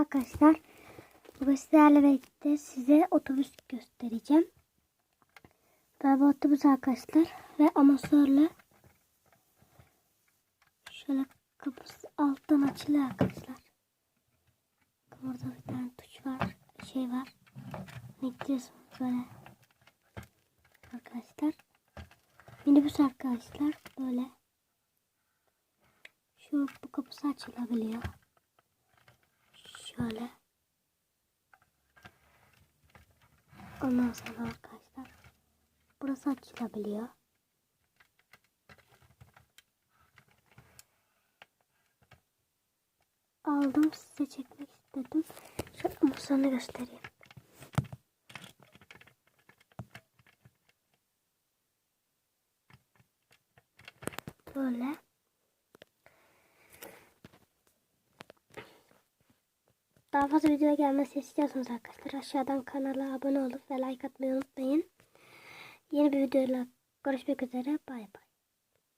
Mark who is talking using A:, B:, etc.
A: Arkadaşlar bugün sizlerle size otobüs göstereceğim. Böyle bir otobüs arkadaşlar ve amasörle şöyle kapısı alttan açılıyor arkadaşlar. Burada bir tane tuş var, şey var. Ne diyorsunuz böyle arkadaşlar. Minibüs arkadaşlar böyle. Şu bu kapısı açılabiliyor. Şöyle. Ondan sonra arkadaşlar. Burası açılabiliyor. Aldım size çekmek istedim. Şöyle masanı göstereyim. Böyle. Daha fazla video gelmesi istiyorsanız arkadaşlar aşağıdan kanala abone olup ve like atmayı unutmayın. Yeni bir videoyla görüşmek üzere. Bay bay.